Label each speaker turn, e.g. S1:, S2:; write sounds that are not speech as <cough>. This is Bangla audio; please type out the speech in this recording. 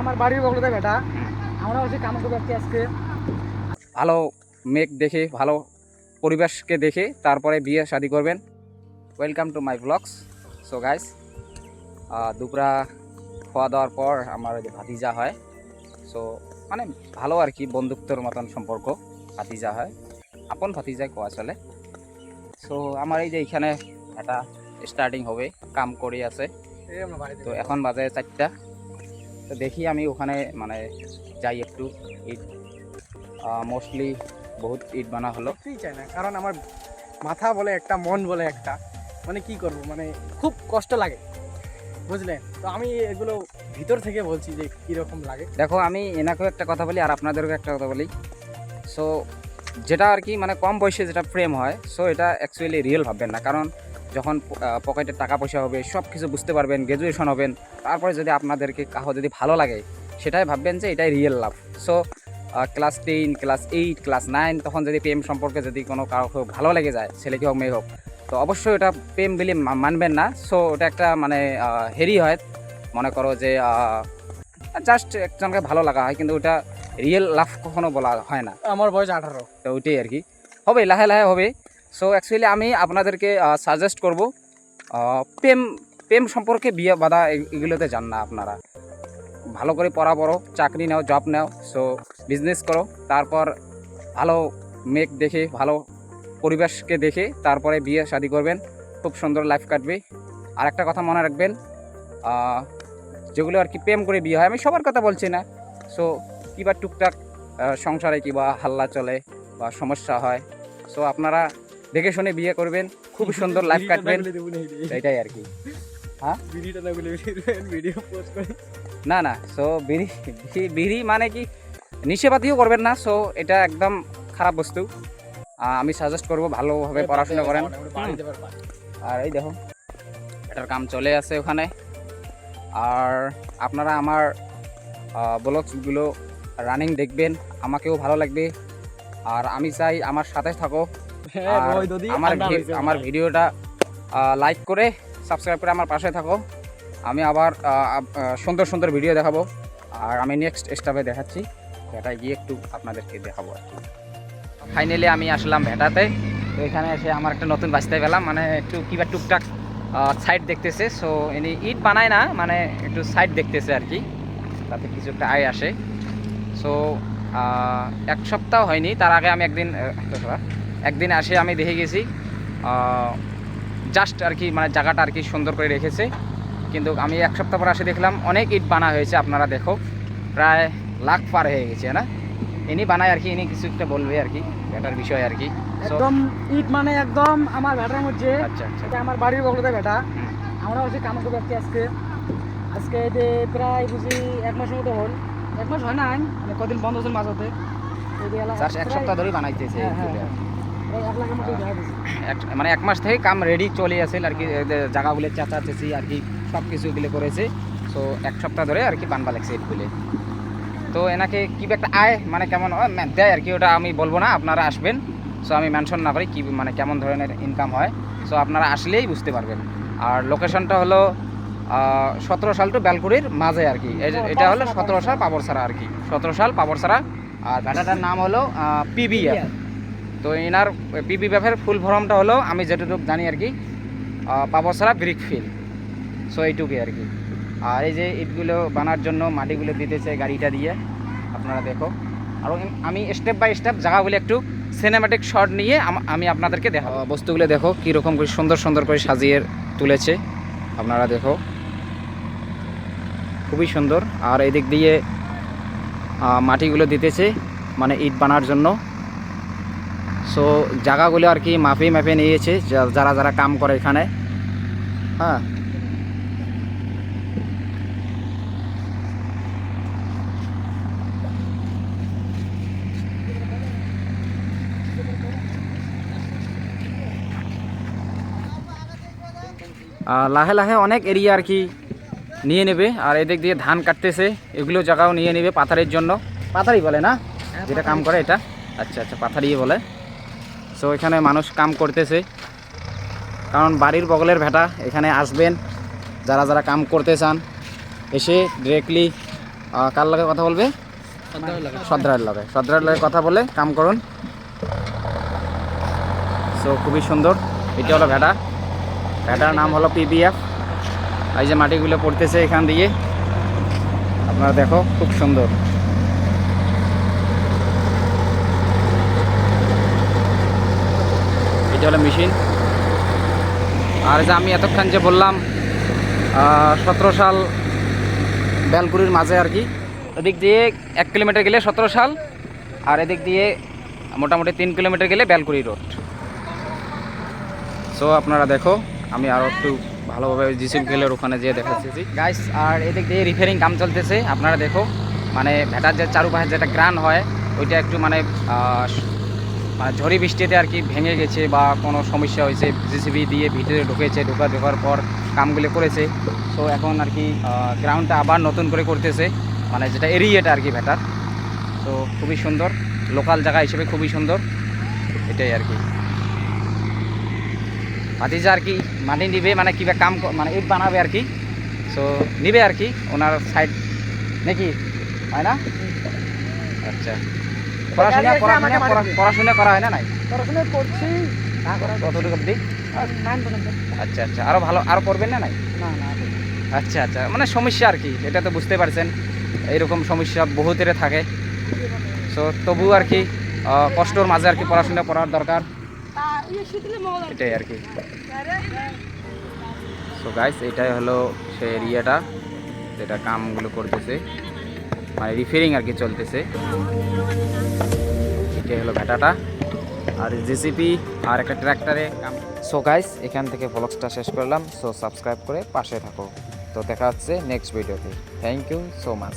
S1: আমার বাড়ির বগলতে বেটা আমরা হচ্ছে কাম করব আজকে আজকে।
S2: ভালো মেঘ দেখে ভালো পরিবেশকে দেখে তারপরে বিয়ে শাদি করবেন। Welcome to my blogs so guys দুপুরা খাওয়া দাওয়ার পর আমার যে ভাতিজা হয়। সো মানে ভালো আর কি বন্ধুত্বর মতন সম্পর্ক ভাতিজা হয়। আপন ভাতিজায় কোয়া চলে। সো আমার এই যে এখানে একটা স্টার্টিং হবে কাম করে আছে। তো এখন বাজে চারটা। তো দেখি আমি ওখানে মানে যাই একটু ইট মোস্টলি বহুত ইট বানা হলো।
S1: চাই না কারণ আমার মাথা বলে একটা মন বলে একটা। মানে কি করব মানে খুব কষ্ট লাগে বুঝলেন তো আমি এগুলো ভিতর থেকে বলছি যে কীরকম লাগে।
S2: দেখো আমি এনাকেও একটা কথা বলি আর আপনাদেরকেও একটা কথা বলি। সো যেটা আর কি মানে কম বয়সে যেটা প্রেম হয় সো এটা অ্যাকচুয়ালি রিয়েল ভাববেন না। কারণ যখন পকেটে টাকা পয়সা হবে সব কিছু বুঝতে পারবেন গ্র্যাজুয়েশন হবেন তারপরে যদি আপনাদেরকে কাহো যদি ভালো লাগে সেটাই ভাববেন যে এটাই real love so class ten class eight class nine তখন যদি প্রেম সম্পর্কে যদি কোনো কারও খুব ভালো লেগে যায় ছেলেকে হোক মেয়ে হোক তো অবশ্যই ওটা প্রেম বলে মানবেন না। সো ওটা একটা মানে হেরি হয়। মনে করো যে জাস্ট একজনকে ভালো লাগা হয় কিন্তু ওটা রিয়েল লাভ কখনো বলা হয় না।
S1: আমার বয়স আঠারো।
S2: তো ওইটাই আর কি। হবে লাহে লাহে হবে। সো অ্যাকচুয়ালি আমি আপনাদেরকে সাজেস্ট করব প্রেম প্রেম সম্পর্কে বিয়ে বাধা এগুলোতে যান না আপনারা। ভালো করে পড়া পড়ো চাকরি নাও জব নাও সো বিজনেস করো, তারপর ভালো মেঘ দেখে, ভালো পরিবেশকে দেখে, তারপরে বিয়ে শাদি করবেন, খুব সুন্দর লাইফ কাটবে। আর একটা কথা মনে রাখবেন যেগুলো আর কি প্রেম করে বিয়ে হয়, আমি সবার কথা বলছি না। সো কিবা টুকটাক সংসারে কিবা হাল্লা চলে বা সমস্যা হয় সো আপনারা দেখে শুনে বিয়ে করবেন খুব <laughs> সুন্দর লাইফ কাটবেন। এটাই আর কি।
S1: ভিডিওটা না
S2: না সো বিড়ি বিড়ি- মানে কি নিষেপাতিও করবেন না সো এটা একদম খারাপ বস্তু। আমি সাজেস্ট করব ভালোভাবে পড়াশোনা করেন। আর এই দেখো এটার কাম চলে আছে ওখানে। আর আপনারা আমার ব্লগসগুলো রানিং দেখবেন আমাকেও ভালো লাগবে। আর আমি চাই আমার সাথে থাকো।
S1: হ্যাঁ
S2: আমার ভি-
S1: হয়েছে
S2: আমার ভিডিওটা লাইক করে সাবস্ক্রাইব করে আমার পাশে থাকো। আমি আবার সুন্দর সুন্দর ভিডিও দেখাবো। আর আমি নেক্সট স্টাফে দেখাচ্ছি। ভেটায় গিয়ে একটু আপনাদেরকে দেখাবো আর কি। ফাইনালি আমি আসলাম ভেটাতে। তো এখানে এসে আমার একটা নতুন বাঁচতে পেলাম মানে একটু কিবা টুকটাক সাইড দেখতেছে। সো ইনি ইট বানায় না মানে একটু সাইড দেখতেছে আর কি। তাতে কিছু একটা আয় আসে। সো এক সপ্তাহ হয়নি। তার আগে আমি একদিন একদিন আসে আমি দেখে গেছি জাস্ট আর কি মানে জায়গাটা আর কি সুন্দর করে রেখেছে। কিন্তু আমি এক সপ্তাহ পর আসে দেখলাম অনেক ইট বানা হয়েছে আপনারা দেখো প্রায় লাখ পার হয়ে গেছে না? ইনি বানায় আর কি ইনি কিছু একটা বলবে আর কি এটার বিষয় আর কি।
S1: একদম ইট মানে একদম আমার ভেটার মধ্যে
S2: আচ্ছা আচ্ছা।
S1: এটা আমার বাড়ির বগলতে
S2: হুম।
S1: আমরা হচ্ছে কাম করব আজকে আজকে। আজকে যে প্রায় বুঝি এক মাসের মতো হল। এক মাস হয় নাই মানে কদিন বন্ধ ছিল মাঝতে এই যে
S2: এক সপ্তাহ ধরেই বানাইতেছে মানে এক মাস থেকে কাম রেডি চলে আসেন আর কি জায়গাগুলো চাচা, চেঁচি আর কি সব কিছু এগুলো করেছে। সো এক সপ্তাহ ধরে আর কি বানবা লাগছে এগুলো। তো এনাকে কি একটা আয় মানে কেমন দেয় আর কি, ওটা আমি বলব না, আপনারা আসবেন। সো আমি মেনশন না করি কি মানে কেমন ধরনের ইনকাম হয়। সো আপনারা আসলেই বুঝতে পারবেন। আর লোকেশনটা হলো সতেরো সাল টু বেলকুড়ির মাঝে আর কি। এটা হলো সতেরো সাল পাবরসারা আর কি। সতেরো সাল পাবরসারা আর ভেটাটার নাম হলো পিবিএফ তো এনার পিবি ব্যাফের ফুল ফর্মটা হলো, আমি যেটুকু জানি আর কি পাবসারা ব্রিক ফিল সো এইটুকুই আর কি। আর এই যে ইটগুলো বানার জন্য মাটিগুলো দিতেছে গাড়িটা দিয়ে, আপনারা দেখো। আর আমি স্টেপ বাই স্টেপ জায়গাগুলো একটু সিনেমাটিক শট নিয়ে আমি আপনাদেরকে দেখাবো। বস্তুগুলো দেখো, কীরকম করে সুন্দর সুন্দর করে সাজিয়ে তুলেছে, আপনারা দেখো। খুবই সুন্দর। আর এদিক দিয়ে মাটিগুলো দিতেছে মানে ইট বানার জন্য। সো জায়গাগুলো আর কি মাপে মাপে নিয়েছে যা- যারা যারা কাম করে এখানে। হ্যাঁ। লাহে লাহে অনেক এরিয়া আর কি নিয়ে নেবে। আর এদিক দিয়ে ধান কাটতেছে এগুলো জায়গাও নিয়ে নেবে পাথারের জন্য। পাথারি বলে না? যেটা কাম করে এটা। আচ্ছা আচ্ছা পাথারি বলে। সো এখানে মানুষ কাম করতেছে। কারণ বাড়ির বগলের ভেটা এখানে আসবেন যারা যারা কাম করতে চান এসে ডিরেক্টলি কার লগে কথা বলবে? সদ্রার লগে। সদ্রার লগে। কথা বলে কাম করুন। সো খুবই সুন্দর। এটা হলো ভেটা। ভেটার নাম হলো পিবিএফ এই যে মাটিগুলো পড়তেছে এখান দিয়ে। আপনারা দেখো খুব সুন্দর। এটা হলো মেশিন। আর যে আমি এতক্ষণ যে বললাম সতেরো সাল বেলকুড়ির মাঝে আর কি। ওদিক দিয়ে এক কিলোমিটার গেলে সতেরো সাল, আর এদিক দিয়ে মোটামুটি তিন কিলোমিটার গেলে বেলকুড়ি রোড। সো আপনারা দেখো, আমি আরও একটু ভালোভাবে জিসিম খেলের ওখানে যেয়ে দেখাচ্ছি। গাইস আর এদিক দিয়ে রিপেয়ারিং কাম চলতেছে। আপনারা দেখো মানে ভেটার যে চারুপাশে যেটা গ্রান হয়, ওইটা একটু মানে ঝড়ি বৃষ্টিতে আর কি ভেঙে গেছে বা কোনো সমস্যা হয়েছে জিসিবি দিয়ে ভিতরে ঢুকেছে, ঢোকা ঢোকার পর কামগুলো করেছে। তো এখন আর কি গ্রাউন্ডটা আবার নতুন করে করতেছে। মানে যেটা এরিয়াটা আর কি ভেটার তো খুবই সুন্দর। লোকাল জায়গা হিসেবে খুবই সুন্দর। এটাই আর কি। ভাতিজা আর কি, মাটি নিবে মানে কিবা কাম মানে ইট বানাবে আর কি। সো নিবে আর কি, ওনার সাইড নাকি? হয় না? আচ্ছা। পড়াশোনা
S1: এসে
S2: পড়াশোনা করা হয় না নাই?
S1: পড়াশোনা করছি। না করা
S2: কতটুকু অবধি? আচ্ছা আচ্ছা। আরও ভালো আরও করবেন না নাই?
S1: না না
S2: আচ্ছা আচ্ছা। মানে সমস্যা আর কি এটা তো বুঝতে পারছেন। এইরকম সমস্যা বহুতের থাকে। সো তবু আর কি কষ্টর মাঝে আর কি পড়াশোনা করার দরকার। এটাই আর কি। সো গাইস এটাই হলো সে এরিয়াটা যেটা কামগুলো করতেছে। মানে রিপেয়ারিং আর কি চলতেছে। এটাই হলো ভেটাটা, আর জিসিপি আর একটা ট্র্যাক্টরে সো গাইস এখান থেকে ব্লগসটা শেষ করলাম। সো সাবস্ক্রাইব করে পাশে থাকো। তো দেখা হচ্ছে নেক্সট ভিডিওতে থ্যাংক ইউ সো মাচ